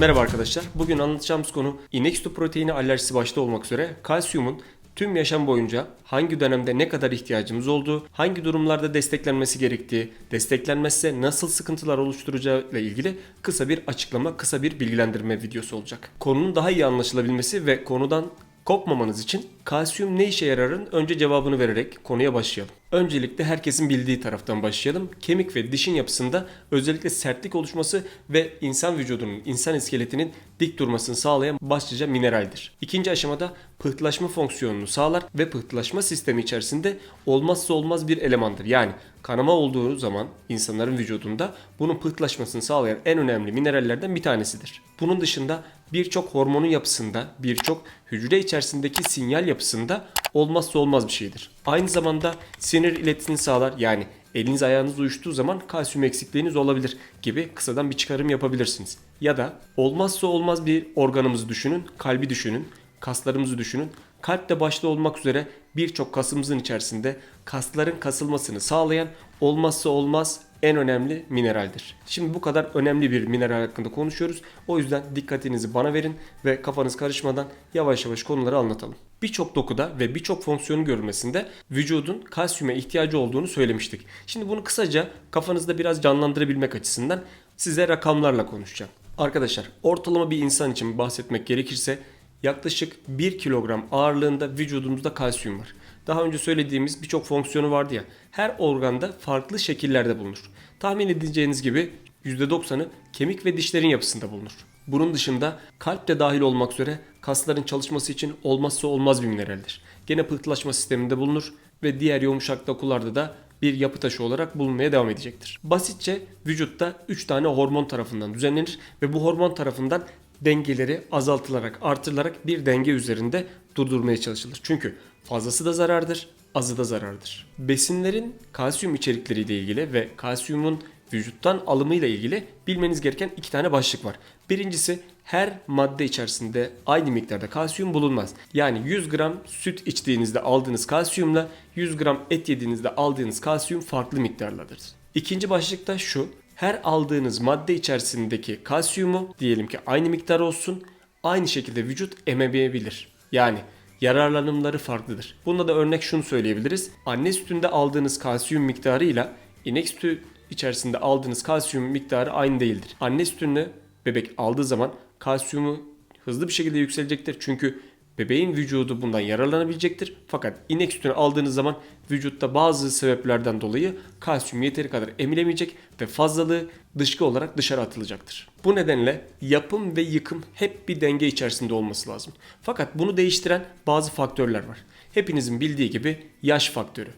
Merhaba arkadaşlar. Bugün anlatacağımız konu inek proteini alerjisi başta olmak üzere kalsiyumun tüm yaşam boyunca hangi dönemde ne kadar ihtiyacımız olduğu, hangi durumlarda desteklenmesi gerektiği, desteklenmezse nasıl sıkıntılar oluşturacağı ile ilgili kısa bir açıklama, kısa bir bilgilendirme videosu olacak. Konunun daha iyi anlaşılabilmesi ve konudan kopmamanız için kalsiyum ne işe yararın önce cevabını vererek konuya başlayalım. Öncelikle herkesin bildiği taraftan başlayalım. Kemik ve dişin yapısında özellikle sertlik oluşması ve insan vücudunun, insan iskeletinin dik durmasını sağlayan başlıca mineraldir. İkinci aşamada pıhtılaşma fonksiyonunu sağlar ve pıhtılaşma sistemi içerisinde olmazsa olmaz bir elemandır. Yani kanama olduğu zaman insanların vücudunda bunun pıhtılaşmasını sağlayan en önemli minerallerden bir tanesidir. Bunun dışında birçok hormonun yapısında, birçok hücre içerisindeki sinyal yapısında olmazsa olmaz bir şeydir. Aynı zamanda sinir iletisini sağlar. Yani eliniz ayağınız uyuştuğu zaman kalsiyum eksikliğiniz olabilir gibi kısadan bir çıkarım yapabilirsiniz. Ya da olmazsa olmaz bir organımızı düşünün, kalbi düşünün, kaslarımızı düşünün. Kalp de başta olmak üzere birçok kasımızın içerisinde kasların kasılmasını sağlayan olmazsa olmaz en önemli mineraldir. Şimdi bu kadar önemli bir mineral hakkında konuşuyoruz. O yüzden dikkatinizi bana verin ve kafanız karışmadan yavaş yavaş konuları anlatalım. Birçok dokuda ve birçok fonksiyonun görülmesinde vücudun kalsiyuma ihtiyacı olduğunu söylemiştik. Şimdi bunu kısaca kafanızda biraz canlandırabilmek açısından size rakamlarla konuşacağım. Arkadaşlar ortalama bir insan için bahsetmek gerekirse yaklaşık 1 kilogram ağırlığında vücudumuzda kalsiyum var. Daha önce söylediğimiz birçok fonksiyonu vardı ya. Her organda farklı şekillerde bulunur. Tahmin edeceğiniz gibi %90'ı kemik ve dişlerin yapısında bulunur. Bunun dışında kalp de dahil olmak üzere kasların çalışması için olmazsa olmaz bir mineraldir. Gene pıhtılaşma sisteminde bulunur ve diğer yumuşak dokularda da bir yapı taşı olarak bulunmaya devam edecektir. Basitçe vücutta 3 tane hormon tarafından düzenlenir ve bu hormon tarafından dengeleri azaltılarak artırılarak bir denge üzerinde durdurmaya çalışılır. Çünkü fazlası da zarardır, azı da zarardır. Besinlerin kalsiyum içerikleriyle ilgili ve kalsiyumun vücuttan alımıyla ilgili bilmeniz gereken iki tane başlık var. Birincisi her madde içerisinde aynı miktarda kalsiyum bulunmaz. Yani 100 gram süt içtiğinizde aldığınız kalsiyumla 100 gram et yediğinizde aldığınız kalsiyum farklı miktarlardır. İkinci başlık da şu. Her aldığınız madde içerisindeki kalsiyumu diyelim ki aynı miktar olsun aynı şekilde vücut ememeyebilir. Yani yararlanımları farklıdır. Bunda da örnek şunu söyleyebiliriz. Anne sütünde aldığınız kalsiyum miktarıyla inek sütü içerisinde aldığınız kalsiyum miktarı aynı değildir. Anne sütünü bebek aldığı zaman kalsiyumu hızlı bir şekilde yükselecektir. Çünkü bebeğin vücudu bundan yararlanabilecektir. Fakat inek sütünü aldığınız zaman vücutta bazı sebeplerden dolayı kalsiyum yeteri kadar emilemeyecek ve fazlalığı dışkı olarak dışarı atılacaktır. Bu nedenle yapım ve yıkım hep bir denge içerisinde olması lazım. Fakat bunu değiştiren bazı faktörler var. Hepinizin bildiği gibi yaş faktörü,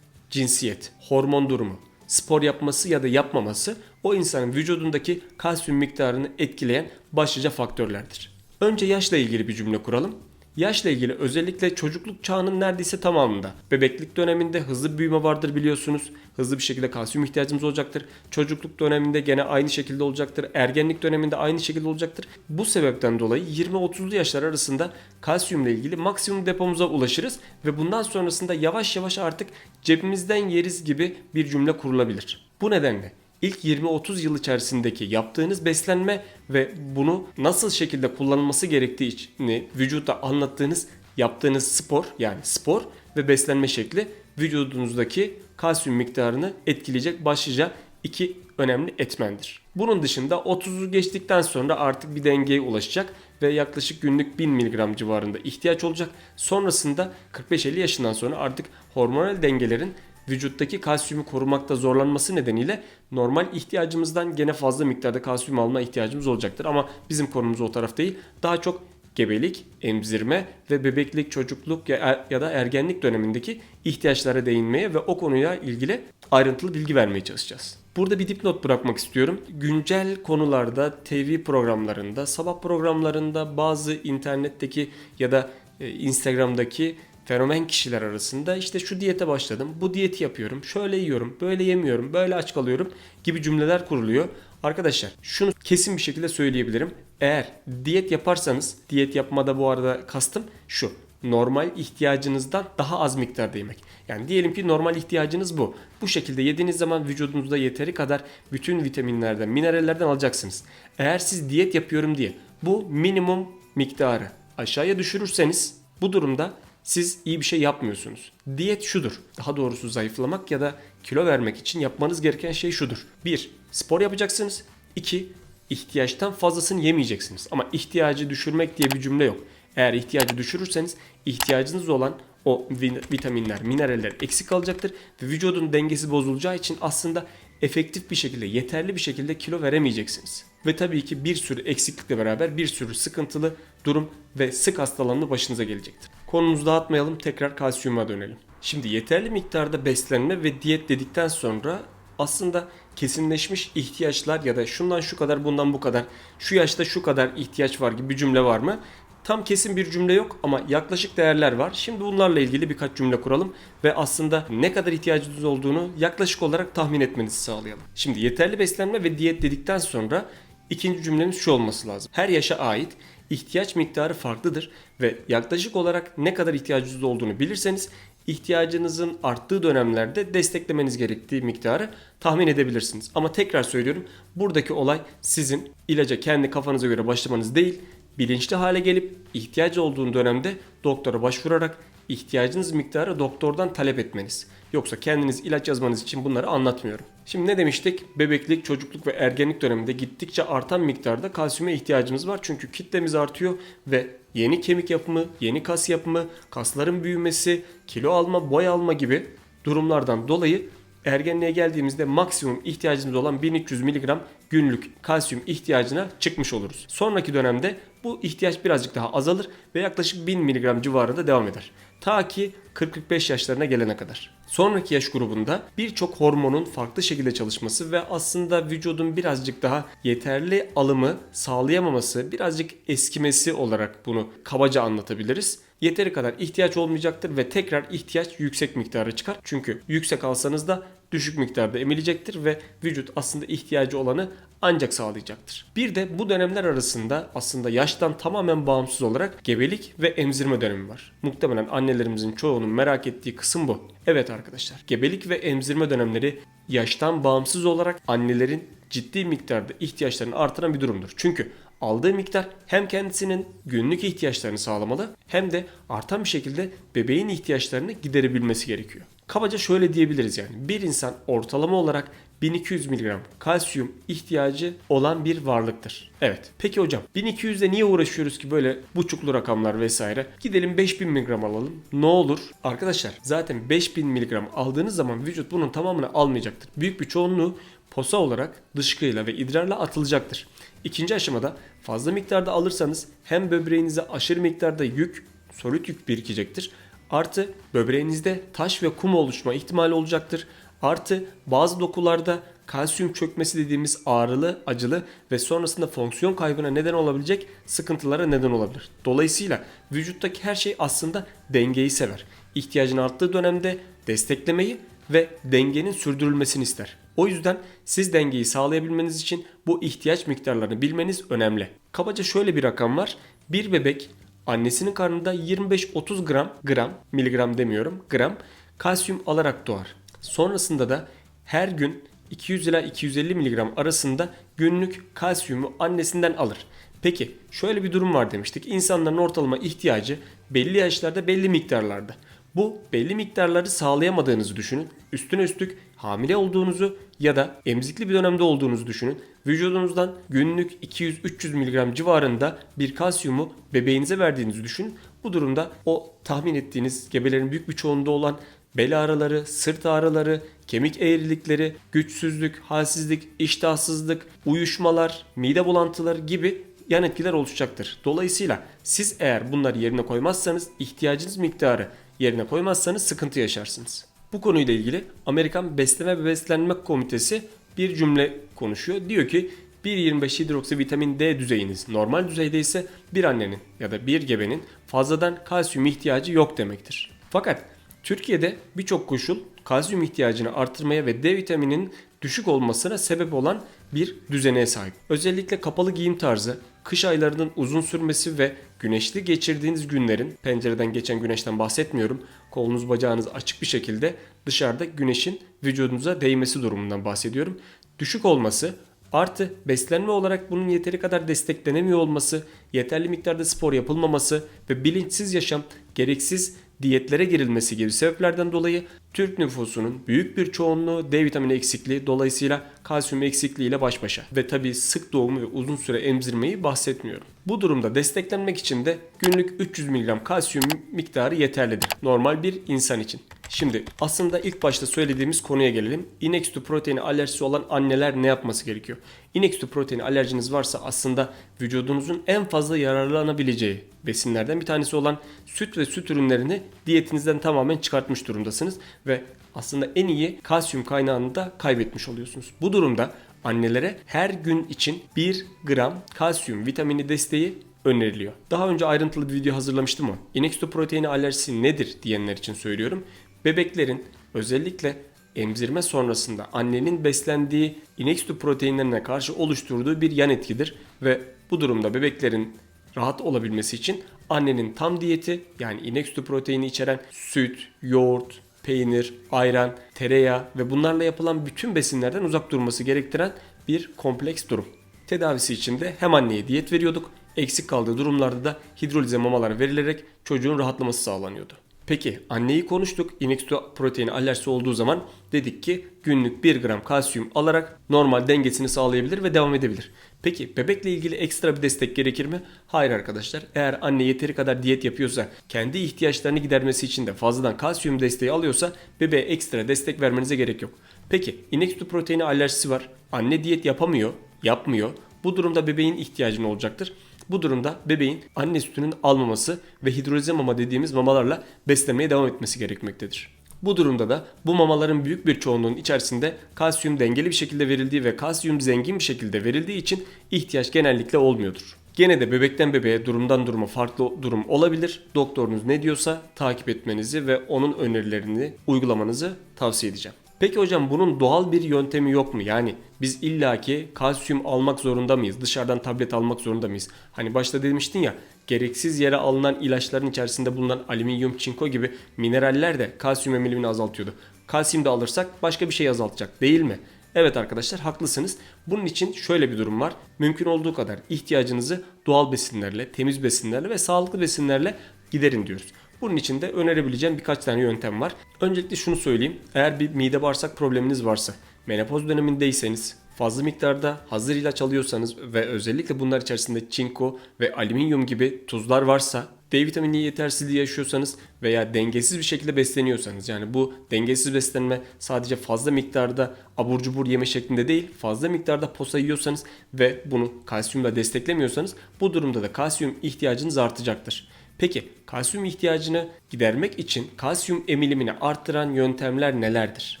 cinsiyet, hormon durumu, spor yapması ya da yapmaması o insanın vücudundaki kalsiyum miktarını etkileyen başlıca faktörlerdir. Önce yaşla ilgili bir cümle kuralım. Yaşla ilgili özellikle çocukluk çağının neredeyse tamamında bebeklik döneminde hızlı büyüme vardır biliyorsunuz. Hızlı bir şekilde kalsiyum ihtiyacımız olacaktır. Çocukluk döneminde gene aynı şekilde olacaktır. Ergenlik döneminde aynı şekilde olacaktır. Bu sebepten dolayı 20-30'lu yaşlar arasında kalsiyumla ilgili maksimum depomuza ulaşırız ve bundan sonrasında yavaş yavaş artık cebimizden yeriz gibi bir cümle kurulabilir. Bu nedenle ilk 20-30 yıl içerisindeki yaptığınuz beslenme ve bunu nasıl şekilde kullanılması gerektiğini vücutta anlattığınız yaptığınız spor yani spor ve beslenme şekli vücudunuzdaki kalsiyum miktarını etkileyecek başlıca iki önemli etmendir. Bunun dışında 30'u geçtikten sonra artık bir dengeye ulaşacak ve yaklaşık günlük 1000 mg civarında ihtiyaç olacak. Sonrasında 45-50 yaşından sonra artık hormonal dengelerin vücuttaki kalsiyumu korumakta zorlanması nedeniyle normal ihtiyacımızdan gene fazla miktarda kalsiyum alma ihtiyacımız olacaktır. Ama bizim konumuz o taraf değil. Daha çok gebelik, emzirme ve bebeklik, çocukluk ya, ya da ergenlik dönemindeki ihtiyaçlara değinmeye ve o konuyla ilgili ayrıntılı bilgi vermeye çalışacağız. Burada bir dipnot bırakmak istiyorum. Güncel konularda TV programlarında, sabah programlarında bazı internetteki ya da e, Instagram'daki fenomen kişiler arasında işte şu diyete başladım, bu diyeti yapıyorum, şöyle yiyorum, böyle yemiyorum, böyle aç kalıyorum gibi cümleler kuruluyor. Arkadaşlar şunu kesin bir şekilde söyleyebilirim. Eğer diyet yaparsanız, diyet yapmada bu arada kastım şu. normal ihtiyacınızdan daha az miktarda yemek. Yani diyelim ki normal ihtiyacınız bu. Bu şekilde yediğiniz zaman vücudunuzda yeteri kadar bütün vitaminlerden, minerallerden alacaksınız. Eğer siz diyet yapıyorum diye bu minimum miktarı aşağıya düşürürseniz bu durumda siz iyi bir şey yapmıyorsunuz. Diyet şudur. Daha doğrusu zayıflamak ya da kilo vermek için yapmanız gereken şey şudur. 1. Spor yapacaksınız. 2. ihtiyaçtan fazlasını yemeyeceksiniz. Ama ihtiyacı düşürmek diye bir cümle yok. Eğer ihtiyacı düşürürseniz ihtiyacınız olan o vi- vitaminler, mineraller eksik kalacaktır ve vücudun dengesi bozulacağı için aslında efektif bir şekilde, yeterli bir şekilde kilo veremeyeceksiniz. Ve tabii ki bir sürü eksiklikle beraber bir sürü sıkıntılı durum ve sık hastalanma başınıza gelecektir. Konumuzu dağıtmayalım, tekrar kalsiyuma dönelim. Şimdi yeterli miktarda beslenme ve diyet dedikten sonra aslında kesinleşmiş ihtiyaçlar ya da şundan şu kadar bundan bu kadar şu yaşta şu kadar ihtiyaç var gibi bir cümle var mı? Tam kesin bir cümle yok ama yaklaşık değerler var. Şimdi bunlarla ilgili birkaç cümle kuralım ve aslında ne kadar ihtiyacınız olduğunu yaklaşık olarak tahmin etmenizi sağlayalım. Şimdi yeterli beslenme ve diyet dedikten sonra ikinci cümlemiz şu olması lazım. Her yaşa ait ihtiyaç miktarı farklıdır ve yaklaşık olarak ne kadar ihtiyacınız olduğunu bilirseniz ihtiyacınızın arttığı dönemlerde desteklemeniz gerektiği miktarı tahmin edebilirsiniz. Ama tekrar söylüyorum buradaki olay sizin ilaca kendi kafanıza göre başlamanız değil, bilinçli hale gelip ihtiyaç olduğun dönemde doktora başvurarak ihtiyacınız miktarı doktordan talep etmeniz. Yoksa kendiniz ilaç yazmanız için bunları anlatmıyorum. Şimdi ne demiştik? Bebeklik, çocukluk ve ergenlik döneminde gittikçe artan miktarda kalsiyuma ihtiyacımız var. Çünkü kitlemiz artıyor ve yeni kemik yapımı, yeni kas yapımı, kasların büyümesi, kilo alma, boy alma gibi durumlardan dolayı ergenliğe geldiğimizde maksimum ihtiyacımız olan 1300 mg günlük kalsiyum ihtiyacına çıkmış oluruz. Sonraki dönemde bu ihtiyaç birazcık daha azalır ve yaklaşık 1000 mg civarında devam eder. Ta ki 40-45 yaşlarına gelene kadar. Sonraki yaş grubunda birçok hormonun farklı şekilde çalışması ve aslında vücudun birazcık daha yeterli alımı sağlayamaması, birazcık eskimesi olarak bunu kabaca anlatabiliriz yeteri kadar ihtiyaç olmayacaktır ve tekrar ihtiyaç yüksek miktarı çıkar. Çünkü yüksek alsanız da düşük miktarda emilecektir ve vücut aslında ihtiyacı olanı ancak sağlayacaktır. Bir de bu dönemler arasında aslında yaştan tamamen bağımsız olarak gebelik ve emzirme dönemi var. Muhtemelen annelerimizin çoğunun merak ettiği kısım bu. Evet arkadaşlar, gebelik ve emzirme dönemleri yaştan bağımsız olarak annelerin ciddi miktarda ihtiyaçlarını artıran bir durumdur. Çünkü aldığı miktar hem kendisinin günlük ihtiyaçlarını sağlamalı hem de artan bir şekilde bebeğin ihtiyaçlarını giderebilmesi gerekiyor. Kabaca şöyle diyebiliriz yani bir insan ortalama olarak 1200 mg kalsiyum ihtiyacı olan bir varlıktır. Evet. Peki hocam 1200 ile niye uğraşıyoruz ki böyle buçuklu rakamlar vesaire? Gidelim 5000 mg alalım. Ne olur? Arkadaşlar zaten 5000 mg aldığınız zaman vücut bunun tamamını almayacaktır. Büyük bir çoğunluğu posa olarak dışkıyla ve idrarla atılacaktır. İkinci aşamada fazla miktarda alırsanız hem böbreğinize aşırı miktarda yük, solit yük birikecektir. Artı böbreğinizde taş ve kum oluşma ihtimali olacaktır. Artı bazı dokularda kalsiyum çökmesi dediğimiz ağrılı, acılı ve sonrasında fonksiyon kaybına neden olabilecek sıkıntılara neden olabilir. Dolayısıyla vücuttaki her şey aslında dengeyi sever. İhtiyacın arttığı dönemde desteklemeyi ve dengenin sürdürülmesini ister. O yüzden siz dengeyi sağlayabilmeniz için bu ihtiyaç miktarlarını bilmeniz önemli. Kabaca şöyle bir rakam var. Bir bebek annesinin karnında 25-30 gram, gram, miligram demiyorum, gram kalsiyum alarak doğar. Sonrasında da her gün 200 ila 250 miligram arasında günlük kalsiyumu annesinden alır. Peki şöyle bir durum var demiştik. İnsanların ortalama ihtiyacı belli yaşlarda belli miktarlarda. Bu belli miktarları sağlayamadığınızı düşünün. Üstüne üstlük hamile olduğunuzu ya da emzikli bir dönemde olduğunuzu düşünün. Vücudunuzdan günlük 200-300 mg civarında bir kalsiyumu bebeğinize verdiğinizi düşünün. Bu durumda o tahmin ettiğiniz gebelerin büyük bir çoğunluğunda olan bel ağrıları, sırt ağrıları, kemik eğrilikleri, güçsüzlük, halsizlik, iştahsızlık, uyuşmalar, mide bulantıları gibi yan etkiler oluşacaktır. Dolayısıyla siz eğer bunları yerine koymazsanız ihtiyacınız miktarı yerine koymazsanız sıkıntı yaşarsınız. Bu konuyla ilgili Amerikan Besleme ve Beslenme Komitesi bir cümle konuşuyor. Diyor ki 1.25 hidroksivitamin D düzeyiniz normal düzeyde ise bir annenin ya da bir gebenin fazladan kalsiyum ihtiyacı yok demektir. Fakat Türkiye'de birçok koşul kalsiyum ihtiyacını artırmaya ve D vitamininin düşük olmasına sebep olan bir düzeneye sahip. Özellikle kapalı giyim tarzı, kış aylarının uzun sürmesi ve güneşli geçirdiğiniz günlerin, pencereden geçen güneşten bahsetmiyorum, kolunuz bacağınız açık bir şekilde dışarıda güneşin vücudunuza değmesi durumundan bahsediyorum. Düşük olması Artı beslenme olarak bunun yeteri kadar desteklenemiyor olması, yeterli miktarda spor yapılmaması ve bilinçsiz yaşam, gereksiz diyetlere girilmesi gibi sebeplerden dolayı Türk nüfusunun büyük bir çoğunluğu D vitamini eksikliği dolayısıyla kalsiyum eksikliği ile baş başa. Ve tabi sık doğumu ve uzun süre emzirmeyi bahsetmiyorum. Bu durumda desteklenmek için de günlük 300 mg kalsiyum miktarı yeterlidir. Normal bir insan için. Şimdi aslında ilk başta söylediğimiz konuya gelelim. İnek sütü proteini alerjisi olan anneler ne yapması gerekiyor? İnek sütü proteini alerjiniz varsa aslında vücudunuzun en fazla yararlanabileceği besinlerden bir tanesi olan süt ve süt ürünlerini diyetinizden tamamen çıkartmış durumdasınız ve aslında en iyi kalsiyum kaynağını da kaybetmiş oluyorsunuz. Bu durumda annelere her gün için 1 gram kalsiyum vitamini desteği öneriliyor. Daha önce ayrıntılı bir video hazırlamıştım ama inek sütü proteini alerjisi nedir diyenler için söylüyorum. Bebeklerin özellikle emzirme sonrasında annenin beslendiği inek sütü proteinlerine karşı oluşturduğu bir yan etkidir ve bu durumda bebeklerin rahat olabilmesi için annenin tam diyeti yani inek sütü proteini içeren süt, yoğurt, peynir, ayran, tereyağı ve bunlarla yapılan bütün besinlerden uzak durması gerektiren bir kompleks durum. Tedavisi için de hem anneye diyet veriyorduk, eksik kaldığı durumlarda da hidrolize mamalar verilerek çocuğun rahatlaması sağlanıyordu. Peki anneyi konuştuk. İnek sütü proteini alerjisi olduğu zaman dedik ki günlük 1 gram kalsiyum alarak normal dengesini sağlayabilir ve devam edebilir. Peki bebekle ilgili ekstra bir destek gerekir mi? Hayır arkadaşlar. Eğer anne yeteri kadar diyet yapıyorsa, kendi ihtiyaçlarını gidermesi için de fazladan kalsiyum desteği alıyorsa bebeğe ekstra destek vermenize gerek yok. Peki inek sütü proteini alerjisi var. Anne diyet yapamıyor, yapmıyor. Bu durumda bebeğin ihtiyacı ne olacaktır? Bu durumda bebeğin anne sütünün almaması ve hidrolize mama dediğimiz mamalarla beslemeye devam etmesi gerekmektedir. Bu durumda da bu mamaların büyük bir çoğunluğunun içerisinde kalsiyum dengeli bir şekilde verildiği ve kalsiyum zengin bir şekilde verildiği için ihtiyaç genellikle olmuyordur. Gene de bebekten bebeğe durumdan duruma farklı durum olabilir. Doktorunuz ne diyorsa takip etmenizi ve onun önerilerini uygulamanızı tavsiye edeceğim. Peki hocam bunun doğal bir yöntemi yok mu? Yani biz illaki kalsiyum almak zorunda mıyız? Dışarıdan tablet almak zorunda mıyız? Hani başta demiştin ya gereksiz yere alınan ilaçların içerisinde bulunan alüminyum, çinko gibi mineraller de kalsiyum emilimini azaltıyordu. Kalsiyum da alırsak başka bir şey azaltacak değil mi? Evet arkadaşlar haklısınız. Bunun için şöyle bir durum var. Mümkün olduğu kadar ihtiyacınızı doğal besinlerle, temiz besinlerle ve sağlıklı besinlerle giderin diyoruz. Bunun için de önerebileceğim birkaç tane yöntem var. Öncelikle şunu söyleyeyim. Eğer bir mide bağırsak probleminiz varsa, menopoz dönemindeyseniz, fazla miktarda hazır ilaç alıyorsanız ve özellikle bunlar içerisinde çinko ve alüminyum gibi tuzlar varsa, D vitamini yetersizliği yaşıyorsanız veya dengesiz bir şekilde besleniyorsanız yani bu dengesiz beslenme sadece fazla miktarda abur cubur yeme şeklinde değil fazla miktarda posa yiyorsanız ve bunu kalsiyumla desteklemiyorsanız bu durumda da kalsiyum ihtiyacınız artacaktır. Peki kalsiyum ihtiyacını gidermek için kalsiyum emilimini arttıran yöntemler nelerdir?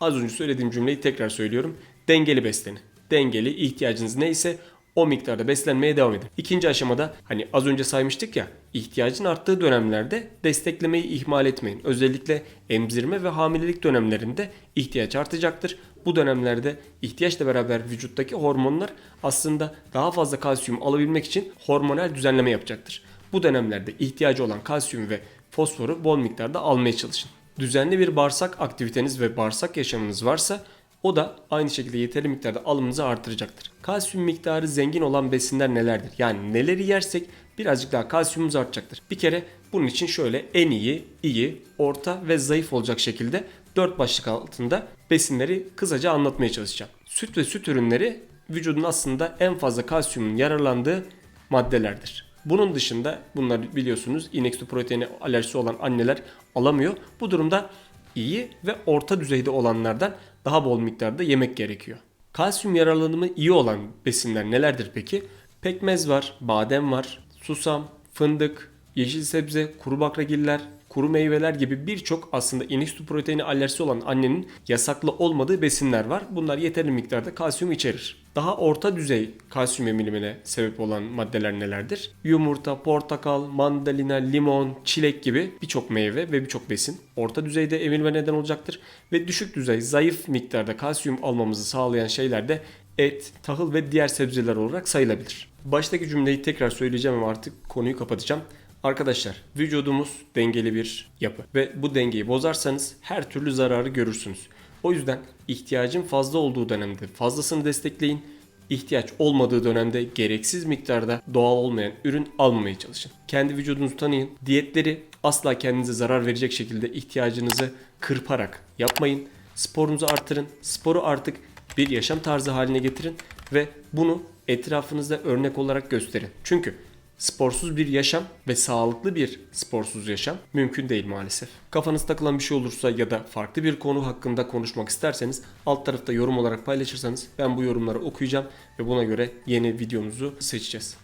Az önce söylediğim cümleyi tekrar söylüyorum. Dengeli beslenin. Dengeli ihtiyacınız neyse o miktarda beslenmeye devam edin. İkinci aşamada hani az önce saymıştık ya ihtiyacın arttığı dönemlerde desteklemeyi ihmal etmeyin. Özellikle emzirme ve hamilelik dönemlerinde ihtiyaç artacaktır. Bu dönemlerde ihtiyaçla beraber vücuttaki hormonlar aslında daha fazla kalsiyum alabilmek için hormonal düzenleme yapacaktır. Bu dönemlerde ihtiyacı olan kalsiyum ve fosforu bol miktarda almaya çalışın. Düzenli bir bağırsak aktiviteniz ve bağırsak yaşamınız varsa o da aynı şekilde yeterli miktarda alımınızı artıracaktır. Kalsiyum miktarı zengin olan besinler nelerdir? Yani neleri yersek birazcık daha kalsiyumumuz artacaktır. Bir kere bunun için şöyle en iyi, iyi, orta ve zayıf olacak şekilde 4 başlık altında besinleri kısaca anlatmaya çalışacağım. Süt ve süt ürünleri vücudun aslında en fazla kalsiyumun yararlandığı maddelerdir. Bunun dışında bunlar biliyorsunuz inek proteini alerjisi olan anneler alamıyor. Bu durumda iyi ve orta düzeyde olanlardan daha bol miktarda yemek gerekiyor. Kalsiyum yararlanımı iyi olan besinler nelerdir peki? Pekmez var, badem var, susam, fındık, yeşil sebze, kuru baklagiller, kuru meyveler gibi birçok aslında inek sütü proteini alerjisi olan annenin yasaklı olmadığı besinler var. Bunlar yeterli miktarda kalsiyum içerir. Daha orta düzey kalsiyum emilimine sebep olan maddeler nelerdir? Yumurta, portakal, mandalina, limon, çilek gibi birçok meyve ve birçok besin orta düzeyde emilme neden olacaktır. Ve düşük düzey, zayıf miktarda kalsiyum almamızı sağlayan şeyler de et, tahıl ve diğer sebzeler olarak sayılabilir. Baştaki cümleyi tekrar söyleyeceğim ama artık konuyu kapatacağım. Arkadaşlar vücudumuz dengeli bir yapı ve bu dengeyi bozarsanız her türlü zararı görürsünüz. O yüzden ihtiyacın fazla olduğu dönemde fazlasını destekleyin. İhtiyaç olmadığı dönemde gereksiz miktarda doğal olmayan ürün almamaya çalışın. Kendi vücudunuzu tanıyın. Diyetleri asla kendinize zarar verecek şekilde ihtiyacınızı kırparak yapmayın. Sporunuzu artırın. Sporu artık bir yaşam tarzı haline getirin ve bunu etrafınızda örnek olarak gösterin. Çünkü sporsuz bir yaşam ve sağlıklı bir sporsuz yaşam mümkün değil maalesef. Kafanız takılan bir şey olursa ya da farklı bir konu hakkında konuşmak isterseniz alt tarafta yorum olarak paylaşırsanız ben bu yorumları okuyacağım ve buna göre yeni videomuzu seçeceğiz.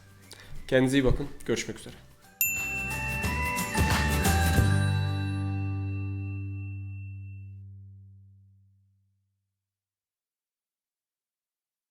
Kendinize iyi bakın. Görüşmek üzere.